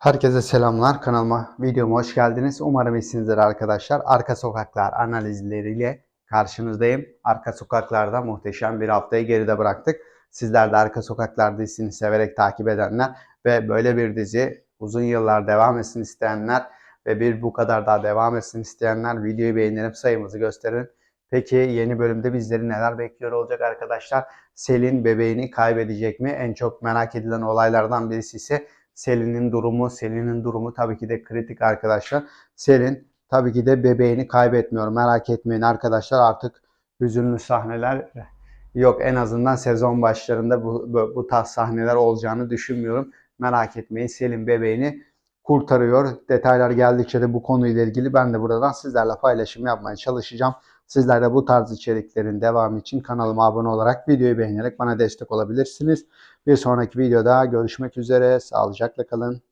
Herkese selamlar. Kanalıma, videoma hoş geldiniz. Umarım iyisinizdir arkadaşlar. Arka Sokaklar analizleriyle karşınızdayım. Arka Sokaklar'da muhteşem bir haftayı geride bıraktık. Sizler de Arka Sokaklar dizisini severek takip edenler ve böyle bir dizi uzun yıllar devam etsin isteyenler ve bir bu kadar daha devam etsin isteyenler videoyu beğenip sayımızı gösterin. Peki yeni bölümde bizleri neler bekliyor olacak arkadaşlar? Selin bebeğini kaybedecek mi? En çok merak edilen olaylardan birisi ise Selin'in durumu. Selin'in durumu tabii ki de kritik arkadaşlar. Selin tabii ki de bebeğini kaybetmiyor. Merak etmeyin arkadaşlar artık hüzünlü sahneler yok. En azından sezon başlarında bu, bu, bu tarz sahneler olacağını düşünmüyorum. Merak etmeyin Selin bebeğini kurtarıyor. Detaylar geldikçe de bu konuyla ilgili ben de buradan sizlerle paylaşım yapmaya çalışacağım. Sizler de bu tarz içeriklerin devamı için kanalıma abone olarak videoyu beğenerek bana destek olabilirsiniz. Bir sonraki videoda görüşmek üzere. Sağlıcakla kalın.